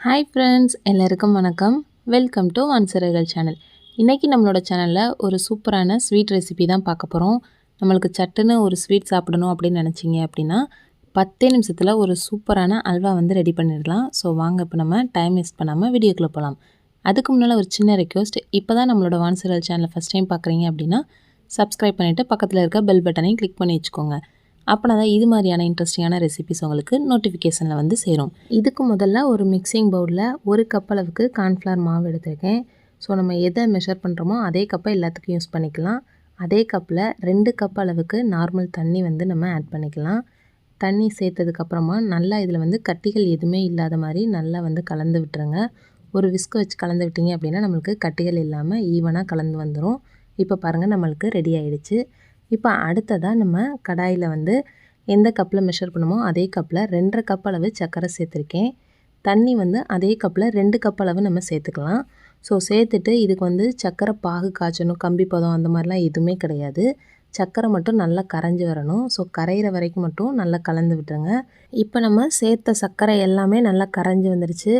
Hi friends எல்லாருக்கும் வணக்கம். Welcome to வான்சிறைகள் channel இன்றைக்கி நம்மளோட சேனலில் ஒரு சூப்பரான ஸ்வீட் ரெசிபி தான் பார்க்க போகிறோம் நம்மளுக்கு சட்டுன்னு ஒரு ஸ்வீட் சாப்பிடணும் அப்படின்னு நினச்சிங்க அப்படின்னா பத்தே நிமிஷத்தில் ஒரு சூப்பரான அல்வா வந்து ரெடி பண்ணிடலாம். ஸோ வாங்க இப்போ நம்ம டைம் வேஸ்ட் பண்ணாமல் வீடியோக்குள்ளே போகலாம் அதுக்கு முன்னால் ஒரு சின்ன ரெக்வஸ்ட் இப்போ தான் நம்மளோட வான்சிறைகள் சேனலை ஃபஸ்ட் டைம் பார்க்குறீங்க அப்படின்னா சப்ஸ்கிரைப் பண்ணிவிட்டு பக்கத்தில் இருக்க பெல் பட்டனையும் கிளிக் பண்ணி வச்சுக்கோங்க. அப்படின்னா தான் இது மாதிரியான இன்ட்ரெஸ்டிங்கான ரெசிபிஸ் உங்களுக்கு நோட்டிஃபிகேஷனில் வந்து சேரும். இதுக்கு முதல்ல ஒரு மிக்சிங் பவுலில் ஒரு கப் அளவுக்கு கார்ன்ஃப்ளவர் மாவு எடுத்திருக்கேன். ஸோ நம்ம எதை மெஷர் பண்ணுறோமோ அதே கப்பை எல்லாத்துக்கும் யூஸ் பண்ணிக்கலாம். அதே கப்பில் ரெண்டு கப் அளவுக்கு நார்மல் தண்ணி வந்து நம்ம ஆட் பண்ணிக்கலாம். தண்ணி சேர்த்ததுக்கப்புறமா நல்லா இதில் வந்து கட்டிகள் எதுவுமே இல்லாத மாதிரி நல்லா வந்து கலந்து விட்டுருங்க. ஒரு விஸ்கு வச்சு கலந்து விட்டிங்க அப்படின்னா நம்மளுக்கு கட்டிகள் இல்லாமல் ஈவனாக கலந்து வந்துடும் இப்போ பாருங்கள் நம்மளுக்கு ரெடி ஆகிடுச்சு இப்போ அடுத்ததாக நம்ம கடாயில் வந்து எந்த கப்பில் மெஷர் பண்ணுமோ அதே கப்பில் ரெண்டரை கப் அளவு சர்க்கரை சேர்த்துருக்கேன். தண்ணி வந்து அதே கப்பில் ரெண்டு கப் அளவு நம்ம சேர்த்துக்கலாம். ஸோ சேர்த்துட்டு இதுக்கு வந்து சர்க்கரை பாகு காய்ச்சணும் கம்பி பதம் அந்த மாதிரிலாம் எதுவுமே கிடையாது. சர்க்கரை மட்டும் நல்லா கரைஞ்சி வரணும். ஸோ கரையிற வரைக்கும் மட்டும் நல்லா கலந்து விட்டுருங்க. இப்போ நம்ம சேர்த்த சர்க்கரை எல்லாமே நல்லா கரைஞ்சி வந்துருச்சு.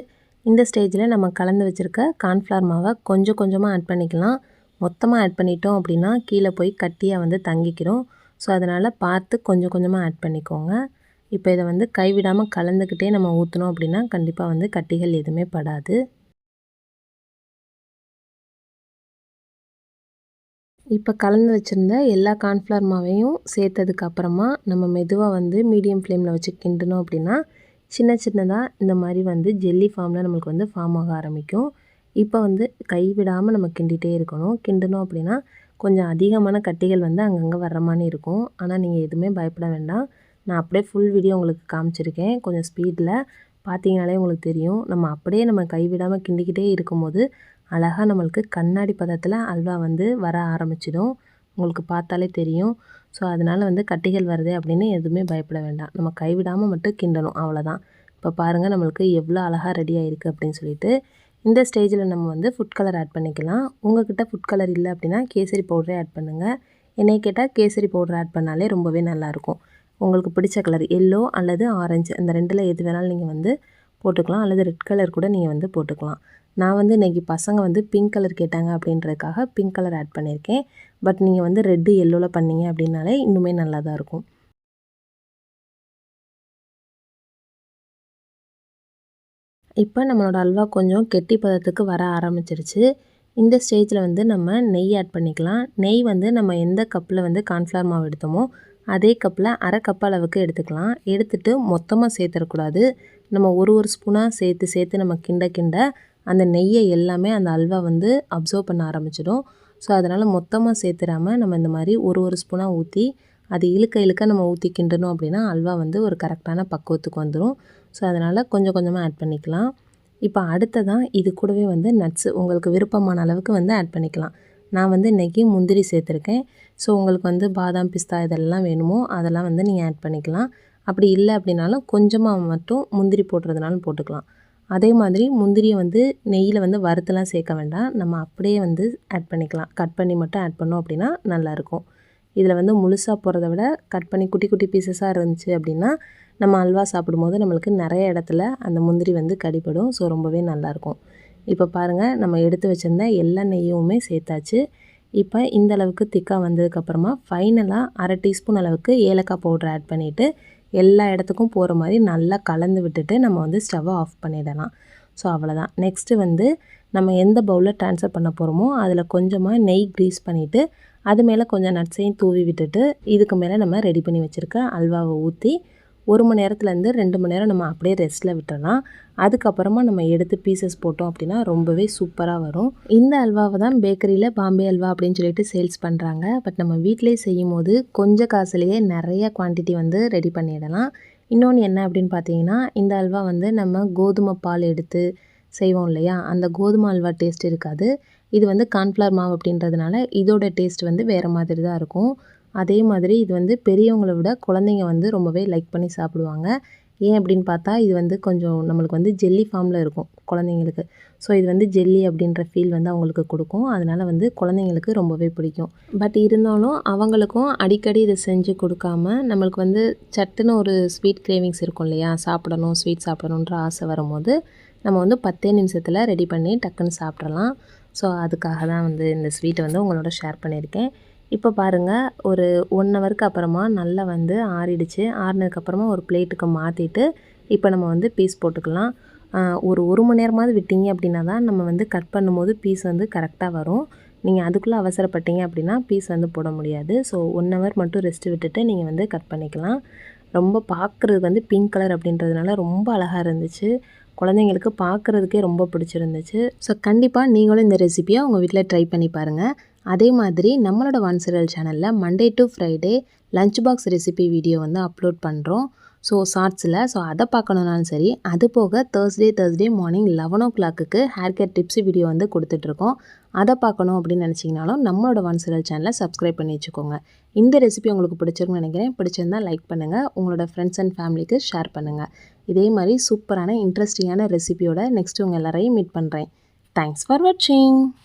இந்த ஸ்டேஜில் நம்ம கலந்து வச்சுருக்க கார்ன்ஃப்ளவர் மாவை கொஞ்சம் கொஞ்சமாக ஆட் பண்ணிக்கலாம். மொத்தமாக ஆட் பண்ணிட்டோம் அப்படின்னா கீழே போய் கட்டியாக வந்து தங்கிக்கிறோம். ஸோ அதனால் பார்த்து கொஞ்சம் கொஞ்சமாக ஆட் பண்ணிக்கோங்க. இப்போ இதை வந்து கைவிடாமல் கலந்துக்கிட்டே நம்ம ஊற்றினோம் அப்படின்னா கண்டிப்பாக வந்து கட்டிகள் எதுவுமே படாது. இப்போ கலந்து வச்சுருந்த எல்லா கார்ன்ஃப்ளவர் மாவையும் சேர்த்ததுக்கு அப்புறமா நம்ம மெதுவாக வந்து மீடியம் ஃப்ளேமில் வச்சு கிண்டணும் அப்படின்னா சின்ன சின்னதாக இந்த மாதிரி வந்து ஜெல்லி ஃபார்மில் நம்மளுக்கு வந்து ஃபார்ம் ஆக ஆரம்பிக்கும். இப்போ வந்து கைவிடாமல் நம்ம கிண்டிகிட்டே இருக்கணும். கிண்டணும் அப்படின்னா கொஞ்சம் அதிகமான கட்டிகள் வந்து அங்கங்கே வர்ற மாதிரி இருக்கும். ஆனால் நீங்கள் எதுவுமே பயப்பட வேண்டாம். நான் அப்படியே ஃபுல் வீடியோ உங்களுக்கு காமிச்சிருக்கேன். கொஞ்சம் ஸ்பீடில் பார்த்தீங்கனாலே உங்களுக்கு தெரியும். நம்ம அப்படியே நம்ம கைவிடாமல் கிண்டிக்கிட்டே இருக்கும்போது அழகாக நம்மளுக்கு கண்ணாடி பதத்தில் அல்வா வந்து வர ஆரம்பிச்சிடும். உங்களுக்கு பார்த்தாலே தெரியும். ஸோ அதனால் வந்து கட்டிகள் வருது அப்படின்னு எதுவுமே பயப்பட வேண்டாம். நம்ம கைவிடாமல் மட்டும் கிண்டணும் அவ்வளோதான் இப்போ பாருங்கள் நம்மளுக்கு எவ்வளோ அழகாக ரெடி ஆகிருக்கு அப்படின்னு சொல்லிட்டு இந்த ஸ்டேஜில் நம்ம வந்து ஃபுட் கலர் ஆட் பண்ணிக்கலாம். உங்கள்கிட்ட ஃபுட் கலர் இல்லை அப்படின்னா கேசரி பவுடரே ஆட் பண்ணுங்கள் என்னை கேட்டால் கேசரி பவுடர் ஆட் பண்ணாலே ரொம்பவே நல்லாயிருக்கும் உங்களுக்கு பிடிச்ச கலர் எல்லோ அல்லது ஆரஞ்சு அந்த ரெண்டில் எது வேணாலும் நீங்கள் வந்து போட்டுக்கலாம். அல்லது ரெட் கலர் கூட நீங்கள் வந்து போட்டுக்கலாம். நான் வந்து இன்றைக்கி பசங்க வந்து பிங்க் கலர் கேட்டாங்க அப்படின்றதுக்காக பிங்க் கலர் ஆட் பண்ணியிருக்கேன். பட் நீங்கள் வந்து ரெட்டு எல்லோவில் பண்ணீங்க அப்படின்னாலே இன்னுமே நல்லா தான் இருக்கும். இப்போ நம்மளோட அல்வா கொஞ்சம் கெட்டி பதத்துக்கு வர ஆரம்பிச்சிருச்சு. இந்த ஸ்டேஜில் வந்து நம்ம நெய் ஆட் பண்ணிக்கலாம். நெய் வந்து நம்ம எந்த கப்பில் வந்து கார்ன்ஃப்ளவர் மாவு எடுத்தோமோ அதே கப்பில் அரை கப் அளவுக்கு எடுத்துக்கலாம். எடுத்துட்டு மொத்தமாக சேர்த்துடக்கூடாது நம்ம ஒரு ஒரு ஸ்பூனாக சேர்த்து சேர்த்து நம்ம கிண்ட கிண்ட அந்த நெய்யை எல்லாமே அந்த அல்வா வந்து அப்சர்வ் பண்ண ஆரம்பிச்சிடும். ஸோ அதனால் மொத்தமாக சேர்த்துடாமல் நம்ம இந்த மாதிரி ஒரு ஒரு ஸ்பூனாக ஊற்றி அது இழுக்க இழுக்க நம்ம ஊற்றி கிண்டணும் அப்படின்னா அல்வா வந்து ஒரு கரெக்டான பக்குவத்துக்கு வந்துடும் ஸோ அதனால் கொஞ்சம் கொஞ்சமாக ஆட் பண்ணிக்கலாம். இப்போ அடுத்ததான் இது கூடவே வந்து நட்ஸு உங்களுக்கு விருப்பமான அளவுக்கு வந்து ஆட் பண்ணிக்கலாம். நான் வந்து இன்றைக்கி முந்திரி சேர்த்துருக்கேன். ஸோ உங்களுக்கு வந்து பாதாம் பிஸ்தா இதெல்லாம் வேணுமோ அதெல்லாம் வந்து நீங்கள் ஆட் பண்ணிக்கலாம். அப்படி இல்லை அப்படின்னாலும் கொஞ்சமாக மட்டும் முந்திரி போடுறதுனாலும் போட்டுக்கலாம். அதே மாதிரி முந்திரியை வந்து நெய்யில் வந்து வறுத்தெல்லாம் சேர்க்க வேண்டாம். நம்ம அப்படியே வந்து ஆட் பண்ணிக்கலாம். கட் பண்ணி மட்டும் ஆட் பண்ணோம் அப்படின்னா நல்லாயிருக்கும் இதில் வந்து முழுசாக போகிறத விட கட் பண்ணி குட்டி குட்டி பீசஸாக இருந்துச்சு அப்படின்னா நம்ம அல்வா சாப்பிடும்போது நம்மளுக்கு நிறைய இடத்துல அந்த முந்திரி வந்து கடிப்படும் ஸோ ரொம்பவே நல்லாயிருக்கும். இப்போ பாருங்கள் நம்ம எடுத்து வச்சுருந்த எல்லா நெய்யுமே சேர்த்தாச்சு. இப்போ இந்த அளவுக்கு திக்காக வந்ததுக்கப்புறமா ஃபைனலாக அரை டீஸ்பூன் அளவுக்கு ஏலக்காய் பவுடர் ஆட் பண்ணிவிட்டு எல்லா இடத்துக்கும் போகிற மாதிரி நல்லா கலந்து விட்டுட்டு நம்ம வந்து ஸ்டவ்வை ஆஃப் பண்ணிடலாம். ஸோ அவ்வளோதான் நெக்ஸ்ட்டு வந்து நம்ம எந்த பவுலில் ட்ரான்ஸ்ஃபர் பண்ண போகிறோமோ அதில் கொஞ்சமாக நெய் க்ரீஸ் பண்ணிவிட்டு அது மேலே கொஞ்சம் நட்ஸையும் தூவி விட்டுட்டு இதுக்கு மேலே நம்ம ரெடி பண்ணி வச்சுருக்க அல்வாவை ஊற்றி ஒரு மணி நேரத்துலேருந்து ரெண்டு மணி நேரம் நம்ம அப்படியே ரெஸ்ட்டில் விட்டுறலாம். அதுக்கப்புறமா நம்ம எடுத்து பீசஸ் போட்டோம் அப்படின்னா ரொம்பவே சூப்பராக வரும். இந்த அல்வாவை தான் பேக்கரியில் பாம்பே அல்வா அப்படின்னு சொல்லிட்டு சேல்ஸ் பண்ணுறாங்க பட் நம்ம வீட்டிலே செய்யும் போது கொஞ்சம் காசுலேயே நிறைய குவான்டிட்டி வந்து ரெடி பண்ணிடலாம். இன்னொன்று என்ன அப்படின்னு பார்த்தீங்கன்னா இந்த அல்வா வந்து நம்ம கோதுமை பால் எடுத்து செய்வோம் இல்லையா? அந்த கோதுமை அல்வா டேஸ்ட் இருக்காது. இது வந்து கான்ஃப்ளவர் மாவு அப்படின்றதுனால இதோட டேஸ்ட் வந்து வேறு மாதிரி தான் இருக்கும். அதே மாதிரி இது வந்து பெரியவங்களை விட குழந்தைங்க வந்து ரொம்பவே லைக் பண்ணி சாப்பிடுவாங்க. ஏன் அப்படின்னு பார்த்தா இது வந்து கொஞ்சம் நம்மளுக்கு வந்து ஜெல்லி ஃபார்மில் இருக்கும் குழந்தைங்களுக்கு. ஸோ இது வந்து ஜெல்லி அப்படின்ற ஃபீல் வந்து அவங்களுக்கு கொடுக்கும். அதனால் வந்து குழந்தைங்களுக்கு ரொம்பவே பிடிக்கும். பட் இருந்தாலும் அவங்களுக்கும் அடிக்கடி இதை செஞ்சு கொடுக்காம நம்மளுக்கு வந்து சட்டுன்னு ஒரு ஸ்வீட் கிரேவிங்ஸ் இருக்கும் இல்லையா? சாப்பிடணும் ஸ்வீட் சாப்பிடணுன்ற ஆசை வரும்போது நம்ம வந்து பத்தே நிமிஷத்தில் ரெடி பண்ணி டக்குன்னு சாப்பிட்றலாம் ஸோ அதுக்காக தான் வந்து இந்த ஸ்வீட்டை வந்து உங்களோட ஷேர் பண்ணியிருக்கேன். இப்போ பாருங்கள் ஒரு ஒன் ஹவருக்கு அப்புறமா நல்லா வந்து ஆறிடுச்சு. ஆறினதுக்கப்புறமா ஒரு பிளேட்டுக்கு மாற்றிட்டு இப்போ நம்ம வந்து பீஸ் போட்டுக்கலாம். ஒரு ஒரு மணி நேரமாவது விட்டீங்க அப்படின்னா தான் நம்ம வந்து கட் பண்ணும்போது பீஸ் வந்து கரெக்டாக வரும். நீங்கள் அதுக்குள்ளே அவசரப்பட்டீங்க அப்படின்னா பீஸ் வந்து போட முடியாது. ஸோ ஒன் ஹவர் மட்டும் ரெஸ்ட் விட்டுட்டு நீங்கள் வந்து கட் பண்ணிக்கலாம். ரொம்ப பார்க்குறது வந்து பிங்க் கலர் அப்படின்றதுனால ரொம்ப அழகாக இருந்துச்சு. குழந்தைங்களுக்கு பார்க்குறதுக்கே ரொம்ப பிடிச்சிருந்துச்சு. ஸோ கண்டிப்பாக நீங்களும் இந்த ரெசிபியை உங்கள் வீட்டில் ட்ரை பண்ணி பாருங்கள் அதே மாதிரி நம்மளோட ஒன் சீரியல் சேனலில் Monday to Friday lunch box recipe video வந்து அப்லோட் பண்ணுறோம் ஸோ ஷார்ட்ஸில் ஸோ அதை பார்க்கணுன்னாலும் சரி அது போக Thursday Thursday morning eleven o'clock hair care tips video வந்து கொடுத்துட்ருக்கோம். அதை பார்க்கணும் அப்படின்னு நினச்சிங்கனாலும் நம்மளோட ஒன் சீரியல் சேனலை சப்ஸ்கிரைப் பண்ணி வச்சுக்கோங்க. இந்த ரெசிபி உங்களுக்கு பிடிச்சிருக்குன்னு நினைக்கிறேன். பிடிச்சிருந்தா லைக் பண்ணுங்கள் உங்களோட ஃப்ரெண்ட்ஸ் அண்ட் ஃபேமிலிக்கு ஷேர் பண்ணுங்கள் இதே மாதிரி சூப்பரான இன்ட்ரெஸ்டிங்கான ரெசிபியோட நெக்ஸ்ட் உங்கள் எல்லாரையும் மீட் பண்ணுறேன் தேங்க்ஸ் ஃபார் வாட்சிங்